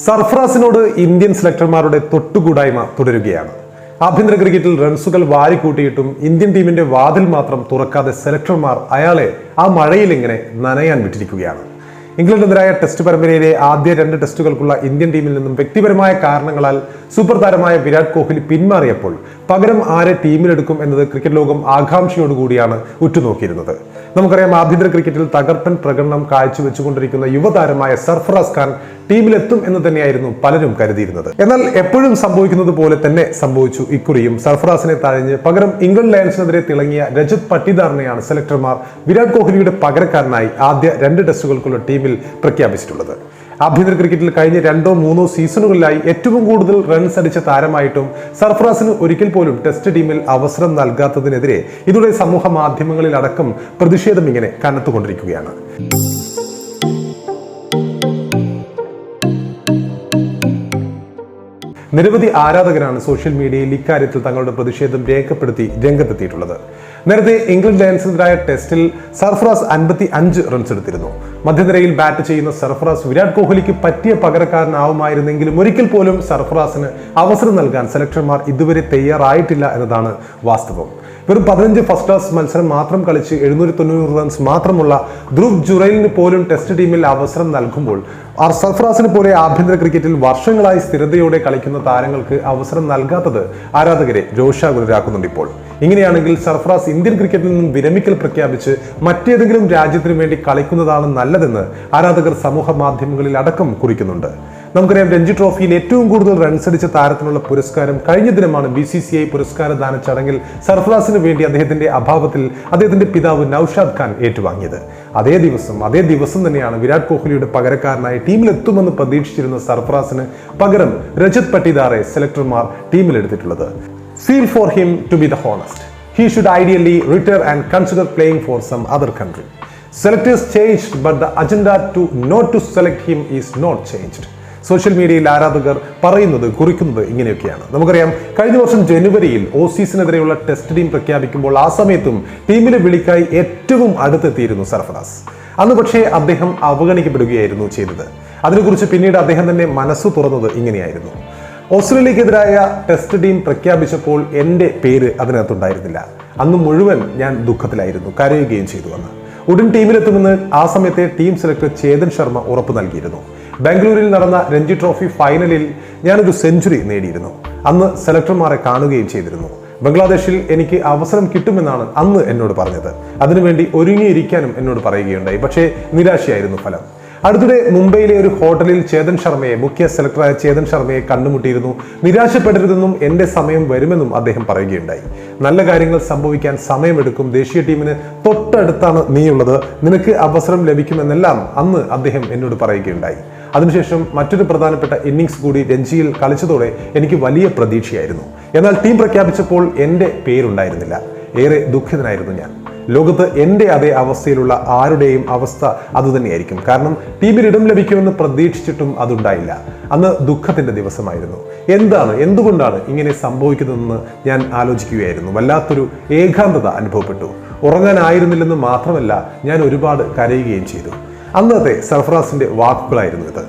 സർഫറാസിനോട് Indian സെലക്ടർമാരുടെ തൊട്ടുകൂടായ്മ തുടരുകയാണ്. ആഭ്യന്തര ക്രിക്കറ്റിൽ റൺസുകൾ വാരിക്കൂട്ടിയിട്ടും ഇന്ത്യൻ ടീമിന്റെ വാതിൽ മാത്രം തുറക്കാതെ സെലക്ടർമാർ അയാളെ ആ മഴയിൽ ഇങ്ങനെ നനയാൻ വിട്ടിരിക്കുകയാണ്. ഇംഗ്ലണ്ടിനെതിരായ ടെസ്റ്റ് പരമ്പരയിലെ ആദ്യ രണ്ട് ടെസ്റ്റുകൾക്കുള്ള ഇന്ത്യൻ ടീമിൽ നിന്നും വ്യക്തിപരമായ കാരണങ്ങളാൽ സൂപ്പർ താരമായ വിരാട് കോഹ്ലി പിന്മാറിയപ്പോൾ പകരം ആരെ ടീമിലെടുക്കും എന്നത് ക്രിക്കറ്റ് ലോകം ആകാംക്ഷയോടുകൂടിയാണ് ഉറ്റുനോക്കിയിരുന്നത്. നമുക്കറിയാം ആഭ്യന്തര ക്രിക്കറ്റിൽ തകർപ്പൻ പ്രകടനം കാഴ്ചവെച്ചുകൊണ്ടിരിക്കുന്ന യുവതാരമായ സർഫറാസ് ഖാൻ ടീമിലെത്തും എന്ന് തന്നെയായിരുന്നു പലരും കരുതിയിരുന്നത്. എന്നാൽ എപ്പോഴും സംഭവിക്കുന്നത് പോലെ തന്നെ സംഭവിച്ചു ഇക്കുറിയും. സർഫറാസിനെ തഴഞ്ഞ് പകരം ഇംഗ്ലണ്ട് ലയൺസിനെതിരെ തിളങ്ങിയ രജത് പട്ടിദാറിനെയാണ് സെലക്ടർമാർ വിരാട് കോഹ്ലിയുടെ പകരക്കാരനായി ആദ്യ രണ്ട് ടെസ്റ്റുകൾക്കുള്ള ടീമിൽ പ്രഖ്യാപിച്ചിട്ടുള്ളത്. ആഭ്യന്തര ക്രിക്കറ്റിൽ കഴിഞ്ഞ രണ്ടോ മൂന്നോ സീസണുകളിലായി ഏറ്റവും കൂടുതൽ റൺസ് അടിച്ച താരമായിട്ടും സർഫറാസിന് ഒരിക്കൽ പോലും ടെസ്റ്റ് ടീമിൽ അവസരം നൽകാത്തതിനെതിരെ ഇതോടെ സമൂഹ മാധ്യമങ്ങളിൽ അടക്കം പ്രതിഷേധം ഇങ്ങനെ കനത്തുകൊണ്ടിരിക്കുകയാണ്. നിരവധി ആരാധകരാണ് സോഷ്യൽ മീഡിയയിൽ ഇക്കാര്യത്തിൽ തങ്ങളുടെ പ്രതിഷേധം രേഖപ്പെടുത്തി രംഗത്തെത്തിയിട്ടുള്ളത്. നേരത്തെ ഇംഗ്ലണ്ട് ലയൻസിനെതിരായ ടെസ്റ്റിൽ സർഫറാസ് അൻപത്തി അഞ്ച് റൺസ് എടുത്തിരുന്നു. മധ്യനിരയിൽ ബാറ്റ് ചെയ്യുന്ന സർഫറാസ് വിരാട് കോഹ്ലിക്ക് പറ്റിയ പകരക്കാരനാവുമായിരുന്നെങ്കിലും ഒരിക്കൽ പോലും സർഫറാസിന് അവസരം നൽകാൻ സെലക്ടർമാർ ഇതുവരെ തയ്യാറായിട്ടില്ല എന്നതാണ് വാസ്തവം. വെറും പതിനഞ്ച് ഫസ്റ്റ് ക്ലാസ് മത്സരം മാത്രം കളിച്ച് എഴുന്നൂറ്റി തൊണ്ണൂറ് റൺസ് മാത്രമുള്ള ധ്രുവ് ജുറൈലിന് പോലും ടെസ്റ്റ് ടീമിൽ അവസരം നൽകുമ്പോൾ ആർ സർഫറാസിന് പോലെ ആഭ്യന്തര ക്രിക്കറ്റിൽ വർഷങ്ങളായി സ്ഥിരതയോടെ കളിക്കുന്ന താരങ്ങൾക്ക് അവസരം നൽകാത്തത് ആരാധകരെ രോഷാകുലരാക്കുന്നുണ്ട് ഇപ്പോൾ. ഇങ്ങനെയാണെങ്കിൽ സർഫറാസ് ഇന്ത്യൻ ക്രിക്കറ്റിൽ നിന്നും വിരമിക്കൽ പ്രഖ്യാപിച്ച് മറ്റേതെങ്കിലും രാജ്യത്തിനു വേണ്ടി കളിക്കുന്നതാണ് നല്ലതെന്ന് ആരാധകർ സമൂഹ മാധ്യമങ്ങളിൽ അടക്കം കുറിക്കുന്നുണ്ട്. നമുക്കറിയാം രഞ്ജി ട്രോഫിയിൽ ഏറ്റവും കൂടുതൽ റൺസ് അടിച്ച താരത്തിനുള്ള പുരസ്കാരം കഴിഞ്ഞ ദിനമാണ് ബി സി സി ഐ പുരസ്കാര ദാന ചടങ്ങിൽ സർഫറാസിന് വേണ്ടി അദ്ദേഹത്തിന്റെ അഭാവത്തിൽ അദ്ദേഹത്തിന്റെ പിതാവ് നൌഷാദ് ഖാൻ ഏറ്റുവാങ്ങിയത്. അതേ ദിവസം അതേ ദിവസം തന്നെയാണ് വിരാട് കോഹ്ലിയുടെ പകരക്കാരനായി ടീമിലെത്തുമെന്ന് പ്രതീക്ഷിച്ചിരുന്ന സർഫറാസിന് പകരം രജത് പട്ടിദാറെ സെലക്ടർമാർ ടീമിലെടുത്തിട്ടുള്ളത്. Feel for him to be the honest he should ideally retire and consider playing for some other country selectors changed but the agenda to not to select him is not changed social മീഡിയയിൽ ആരാധകർ പറയുന്നത് കുറിക്കുന്നത് ഇങ്ങനെയൊക്കെയാണ്. നമുക്കറിയാം കഴിഞ്ഞ വർഷം ജനുവരിയിൽ ഓസീസിനെതിരെയുള്ള test team പ്രഖ്യാപിക്കുമ്പോൾ ആ സമയത്തും ടീമിലെ വിളിക്കായി ഏറ്റവും അടുത്തെത്തിയിരുന്നു സർഫറാസ്. അന്ന് പക്ഷേ അദ്ദേഹം അവഗണിക്കപ്പെടുകയായിരുന്നു ചെയ്തത്. അതിനെക്കുറിച്ച് പിന്നീട് അദ്ദേഹം തന്നെ മനസ്സ് തുറന്നത് ഇങ്ങനെയായിരുന്നു. ഓസ്ട്രേലിയക്കെതിരായ ടെസ്റ്റ് ടീം പ്രഖ്യാപിച്ചപ്പോൾ എന്റെ പേര് അതിനകത്തുണ്ടായിരുന്നില്ല. അന്ന് മുഴുവൻ ഞാൻ ദുഃഖത്തിലായിരുന്നു കരയുകയും ചെയ്തു അന്ന്. ഉടൻ ടീമിലെത്തുമെന്ന് ആ സമയത്തെ ടീം സെലക്ടർ ചേതൻ ശർമ്മ ഉറപ്പ് നൽകിയിരുന്നു. ബാംഗ്ലൂരിൽ നടന്ന രഞ്ജി ട്രോഫി ഫൈനലിൽ ഞാനൊരു സെഞ്ചുറി നേടിയിരുന്നു. അന്ന് സെലക്ടർമാരെ കാണുകയും ചെയ്തിരുന്നു. ബംഗ്ലാദേശിൽ എനിക്ക് അവസരം കിട്ടുമെന്നാണ് അന്ന് എന്നോട് പറഞ്ഞത്. അതിനുവേണ്ടി ഒരുങ്ങിയിരിക്കാനും എന്നോട് പറയുകയുണ്ടായി. പക്ഷേ നിരാശയായിരുന്നു ഫലം. അടുത്തിടെ മുംബൈയിലെ ഒരു ഹോട്ടലിൽ ചേതൻ ശർമ്മയെ മുഖ്യ സെലക്ടറായ ചേതൻ ശർമ്മയെ കണ്ടുമുട്ടിയിരുന്നു. നിരാശപ്പെടരുതെന്നും എന്റെ സമയം വരുമെന്നും അദ്ദേഹം പറയുകയുണ്ടായി. നല്ല കാര്യങ്ങൾ സംഭവിക്കാൻ സമയമെടുക്കും. ദേശീയ ടീമിന് തൊട്ടടുത്താണ് നീയുള്ളത്. നിനക്ക് അവസരം ലഭിക്കുമെന്നെല്ലാം അന്ന് അദ്ദേഹം എന്നോട് പറയുകയുണ്ടായി. അതിനുശേഷം മറ്റൊരു പ്രധാനപ്പെട്ട ഇന്നിങ്സ് കൂടി രഞ്ജിയിൽ കളിച്ചതോടെ എനിക്ക് വലിയ പ്രതീക്ഷയായിരുന്നു. എന്നാൽ ടീം പ്രഖ്യാപിച്ചപ്പോൾ എന്റെ പേരുണ്ടായിരുന്നില്ല. ഏറെ ദുഃഖിതനായിരുന്നു ഞാൻ. ലോകത്ത് എന്റെ അതേ അവസ്ഥയിലുള്ള ആരുടെയും അവസ്ഥ അതുതന്നെയായിരിക്കും കാരണം ടീമിൽ ഇടം ലഭിക്കുമെന്ന് പ്രതീക്ഷിച്ചിട്ടും അതുണ്ടായില്ല. അന്ന് ദുഃഖത്തിന്റെ ദിവസമായിരുന്നു. എന്താണ് എന്തുകൊണ്ടാണ് ഇങ്ങനെ സംഭവിക്കുന്നതെന്ന് ഞാൻ ആലോചിക്കുകയായിരുന്നു. വല്ലാത്തൊരു ഏകാന്തത അനുഭവപ്പെട്ടു. ഉറങ്ങാനായിരുന്നില്ലെന്ന് മാത്രമല്ല ഞാൻ ഒരുപാട് കരയുകയും ചെയ്തു. അന്നത്തെ സർഫറാസിന്റെ വാക്കുകളായിരുന്നു ഇത്.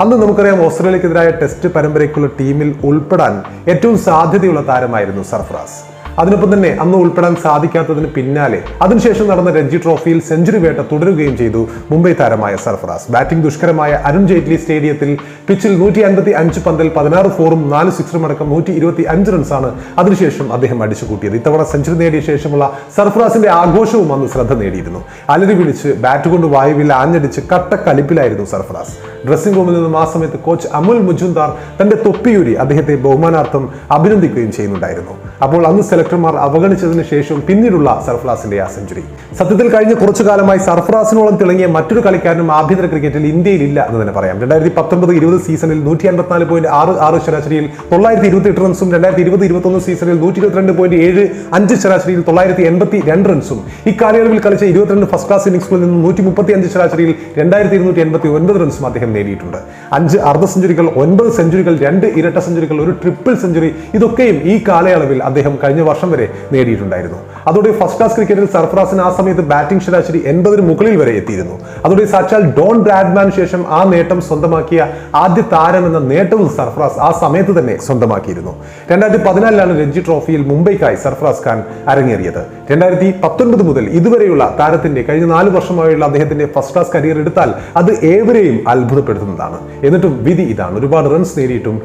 അന്ന് നമുക്കറിയാം ഓസ്ട്രേലിയക്കെതിരായ ടെസ്റ്റ് പരമ്പരയ്ക്കുള്ള ടീമിൽ ഉൾപ്പെടാൻ ഏറ്റവും സാധ്യതയുള്ള താരമായിരുന്നു സർഫറാസ്. അതിനൊപ്പം തന്നെ അന്ന് ഉൾപ്പെടാൻ സാധിക്കാത്തതിന് പിന്നാലെ അതിനുശേഷം നടന്ന രഞ്ജി ട്രോഫിയിൽ സെഞ്ചുറി വേട്ട തുടരുകയും ചെയ്തു മുംബൈ താരമായ സർഫറാസ്. ബാറ്റിംഗ് ദുഷ്കരമായ അരുൺ ജെയ്റ്റ്ലി സ്റ്റേഡിയത്തിൽ പിച്ചിൽ നൂറ്റി അൻപത്തി അഞ്ച് പന്തിൽ പതിനാറ് ഫോറും നാല് സിക്സറും അടക്കം നൂറ്റി ഇരുപത്തി അഞ്ച് റൺസാണ് അതിനുശേഷം അദ്ദേഹം അടിച്ചു കൂട്ടിയത്. ഇത്തവണ സെഞ്ചുറി നേടിയ ശേഷമുള്ള സർഫറാസിന്റെ ആഘോഷവും അന്ന് ശ്രദ്ധ നേടിയിരുന്നു. അലരി വിളിച്ച് ബാറ്റ് കൊണ്ട് വായുവിൽ ആഞ്ഞടിച്ച് കട്ടക്കലിപ്പിലായിരുന്നു സർഫറാസ്. ഡ്രസ്സിംഗ് റൂമിൽ നിന്നും ആ സമയത്ത് കോച്ച് അമുൽ മുജുന്ദാർ തന്റെ തൊപ്പിയൂരി അദ്ദേഹത്തെ ബഹുമാനാർത്ഥം അഭിനന്ദിക്കുകയും ചെയ്യുന്നുണ്ടായിരുന്നു. അപ്പോൾ അന്ന് സെലക്ടർമാർ അവഗണിച്ചതിന് ശേഷം പിന്നീടുള്ള സർഫ്രാസിന്റെ ആ സെഞ്ചുറി. സത്യത്തിൽ കഴിഞ്ഞ കുറച്ചു കാലമായി സർഫ്രാസിനോളം തിളങ്ങിയ മറ്റൊരു കളിക്കാരനും ആഭ്യന്തര ക്രിക്കറ്റിൽ ഇന്ത്യയിൽ ഇല്ല എന്ന് തന്നെ പറയാം. രണ്ടായിരത്തി പത്തൊമ്പത് ഇരുപത് സീസണിൽ നൂറ്റി അൻപത്തിനാല് പോയിന്റ് ആറ് ആറ് ശരാശരിയിൽ തൊള്ളായിരത്തി ഇരുപത്തി എട്ട് റൺസും രണ്ടായിരത്തി ഇരുപത് ഇരുപത്തൊന്ന് സീസണിൽ നൂറ്റി ഇരുപത്തിരണ്ട് പോയിന്റ് ഏഴ് അഞ്ച് ശരാശരിയിൽ തൊള്ളായിരത്തി എൺപത്തി രണ്ട് റൺസും ഈ കാലയളവിൽ കളിച്ച ഇരുപത്തിരണ്ട് ഫസ്റ്റ് ക്ലാസ് ഇന്നിംഗ്സുകളിൽ നിന്ന് നൂറ്റി മുപ്പത്തി അഞ്ച് ശരാശരിയിൽ രണ്ടായിരത്തി ഇരുന്നൂറ്റി എൺപത്തി ഒൻപത് റൺസും അദ്ദേഹം നേടിയിട്ടുണ്ട്. അഞ്ച് അർദ്ധ സെഞ്ചുറികൾ ഒൻപത് സെഞ്ചുറികൾ രണ്ട് ഇരട്ട സെഞ്ചുറികൾ ഒരു ട്രിപ്പിൾ സെഞ്ചുറി ഇതൊക്കെയും ഈ കാലയളവിൽ അദ്ദേഹം കഴിഞ്ഞ വർഷം വരെ നേടിയിട്ടുണ്ടായിരുന്നു. അതോടെ ഫസ്റ്റ് ക്ലാസ് ക്രിക്കറ്റിൽ സർഫറാസിന് ആ സമയത്ത് ബാറ്റിംഗ് ശരാശരി എൺപതിന് മുകളിൽ വരെ എത്തിയിരുന്നു. അതോടെ സാക്ഷാൽ ഡോൺ ബ്രാഡ്മാൻ ശേഷം ആ നേട്ടം സ്വന്തമാക്കിയ ആദ്യ താരം എന്ന നേട്ടവും സർഫറാസ് ആ സമയത്ത് തന്നെ സ്വന്തമാക്കിയിരുന്നു. രണ്ടായിരത്തി പതിനാലിലാണ് രഞ്ജി ട്രോഫിയിൽ മുംബൈക്കായി സർഫറാസ് ഖാൻ അരങ്ങേറിയത്. രണ്ടായിരത്തി പത്തൊൻപത് മുതൽ ഇതുവരെയുള്ള താരത്തിന്റെ കഴിഞ്ഞ നാല് വർഷമായുള്ള അദ്ദേഹത്തിന്റെ ഫസ്റ്റ് ക്ലാസ് കരിയർ എടുത്താൽ അത് ഏവരെയും അത്ഭുതപ്പെടുത്തുന്നതാണ്. എന്നിട്ടും വിധി ഇതാണ്. ഒരുപാട് റൺസ് നേടിയിട്ടും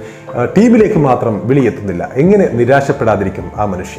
ടീമിലേക്ക് മാത്രം വിളിയെത്തുന്നില്ല. എങ്ങനെ നിരാശപ്പെടാതിരിക്കും ആ മനുഷ്യൻ